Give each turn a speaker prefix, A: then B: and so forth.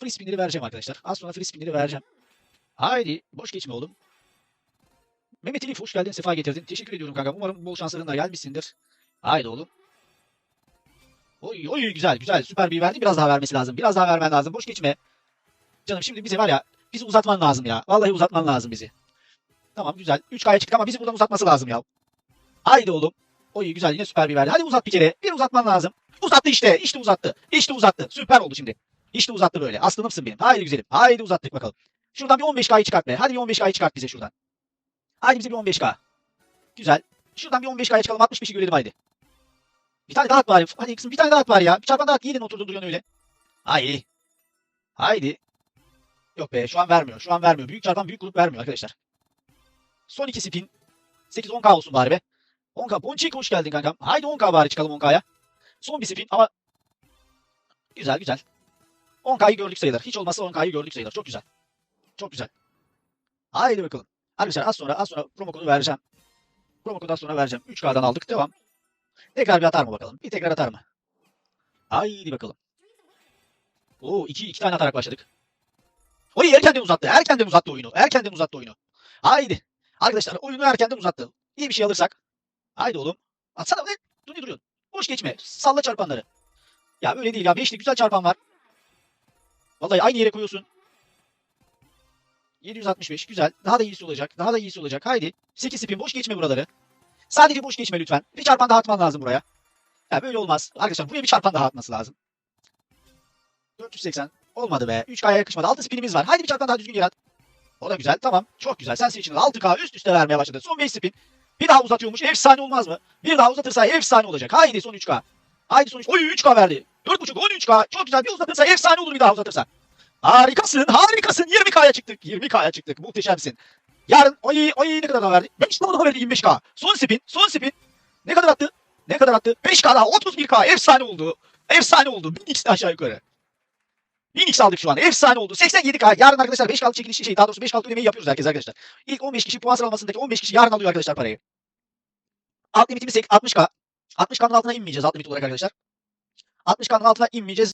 A: free spinleri vereceğim arkadaşlar. Az sonra free vereceğim. Haydi boş geçme oğlum. Mehmet Elif hoş geldin sefa getirdin. Teşekkür ediyorum kanka. Umarım bol şanslarınla gelmişsindir. Haydi oğlum. Oy oy güzel güzel süper bir verdi. Biraz daha vermesi lazım. Biraz daha vermen lazım. Boş geçme. Canım şimdi bize var ya bizi uzatman lazım ya. Vallahi uzatman lazım bizi. Tamam güzel. 3K'ya çıktık ama bizi buradan uzatması lazım ya. Haydi oğlum. Oy güzel yine süper bir verdi. Hadi uzat bir kere. Bir uzatman lazım. Uzattı işte. İşte uzattı. İşte uzattı. Süper oldu şimdi. İşte uzattı böyle. Aslanımsın benim. Haydi güzelim. Haydi uzattık bakalım. Şuradan bir 15K'yı çıkart be. Hadi bir 15K'yı çıkart bize şuradan. Haydi bize bir 15K. Güzel. Şuradan bir 15K'ya çıkalım. 65'i görelim haydi. Bir tane daha at bari. Hadi kızım bir tane daha at bari ya. Bir çarpan daha at. Yedin oturdun duruyorsun öyle. Haydi. Haydi. Yok be şu an vermiyor. Şu an vermiyor. Büyük çarpan büyük grup vermiyor arkadaşlar. Son iki spin. 8-10K olsun bari be. 10K. Ponçik hoş geldin kankam. Haydi 10K bari çıkalım 10K'ya. Son bir spin ama güzel güzel. 10K'yı gördük sayılır. Hiç olmazsa 10K'yı gördük sayılır. Çok güzel. Çok güzel. Haydi bakalım. Arkadaşlar az sonra az sonra promo kodu vereceğim. Promo kodu az sonra vereceğim. 3K'dan aldık. Devam. Tekrar bir atar mı bakalım? Bir tekrar atar mı? Haydi bakalım. Oo iki, iki tane atarak başladık. Oy erkenden uzattı. Erkenden uzattı oyunu. Erkenden uzattı oyunu. Haydi. Arkadaşlar oyunu erkenden uzattı. İyi bir şey alırsak. Haydi oğlum. Atsana? Dur ne duruyorsun? Boş geçme. Salla çarpanları. Ya böyle değil ya. Beşli güzel çarpan var. Vallahi aynı yere koyuyorsun. 765 güzel. Daha da iyisi olacak. Daha da iyisi olacak. Haydi. 8 spin boş geçme buraları. Sadece boş geçme lütfen. Bir çarpan daha atman lazım buraya. Ya böyle olmaz. Arkadaşlar buraya bir çarpan daha atması lazım. 480. Olmadı be. 3K'ya yakışmadı. 6 spinimiz var. Haydi bir çarpan daha düzgün geri at. O da güzel. Tamam. Çok güzel. Sen seçin. 6K üst üste vermeye başladı. Son 5 spin. Bir daha uzatıyormuş. Efsane olmaz mı? Bir daha uzatırsa efsane olacak. Haydi son 3K. Haydi son 3 Oy 3K verdi. 4.5 13K. Çok güzel. Bir uzatırsa efsane olur bir daha uzatırsa. Harikasın. Harikasın. 20K'ya çıktık. 20K'ya çıktık. Muhteşemsin. Yarın oy oy ne kadar daha verdi? 5 daha verdi 25K. Son spin. Son spin. Ne kadar attı? Ne kadar attı? 5K daha 31K. Efsane oldu. Efsane oldu. 1000x aşağı yukarı. 1000x aldık şu an. Efsane oldı. 87K. Yarın arkadaşlar 5 kaldı çekilişi şey daha doğrusu 5 kaldı ödemeyi yapıyoruz herkes arkadaşlar. İlk 15 kişi puan sıralamasındaki 15 kişi yarın alıyor arkadaşlar parayı. Alt limitimiz 60K. 60K'nın altına inmeyeceğiz alt limit olarak arkadaşlar. 60K'nın altına inmeyeceğiz.